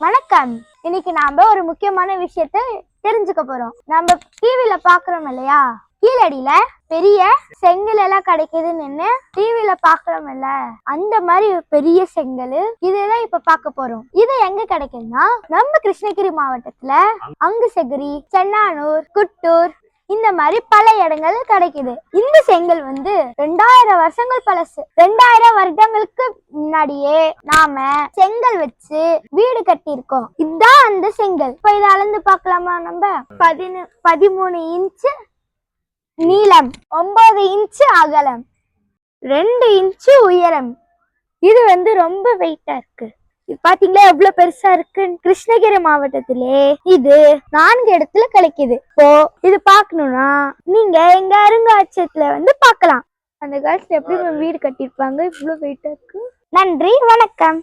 வணக்கம். இன்னைக்கு நாம ஒரு முக்கியமான விஷயத்த தெரிஞ்சுக்க போறோம். நம்ம டிவில பாக்குறோம் இல்லையா? கீழடியில பெரிய செங்கல் எல்லாம் கிடைக்குதுன்னு டிவில பாக்குறோம் இல்ல அந்த மாதிரி பெரிய செங்கல் இதுதான் இப்ப பார்க்க போறோம். இது எங்க கிடைக்குதுன்னா நம்ம கிருஷ்ணகிரி மாவட்டத்துல அங்குசகிரி சென்னானூர் குட்டூர் இந்த மாதிரி பல இடங்கள்ல கிடைக்குது. இந்த செங்கல் வந்து ரெண்டாயிரம் வருஷங்கள் பழசு. ரெண்டாயிரம் வருடங்களுக்கு முன்னாடியே நாம செங்கல் வச்சு வீடு கட்டியிருக்கோம். இதுதான் அந்த செங்கல். இப்ப இதை அளந்து பார்க்கலாமா நம்ம? பதினு பதிமூணு இன்ச்சு நீளம் ஒன்பது இன்ச்சு அகலம் ரெண்டு இன்ச்சு உயரம். இது வந்து ரொம்ப வெயிட்டா இருக்கு. இது பாத்தீங்களா எவ்வளவு பெருசா இருக்கு கிருஷ்ணகிரி மாவட்டத்திலே இது நான்கு இடத்துல கிடைக்குது. இப்போ இது பார்க்கணும்னா நீங்க எங்க அருங்காட்சியகத்துல வந்து பார்க்கலாம். அந்த காலத்துல எப்படி வீடு கட்டியிருப்பாங்க இவ்வளவு வெயிட்டா இருக்கு? நன்றி வணக்கம்.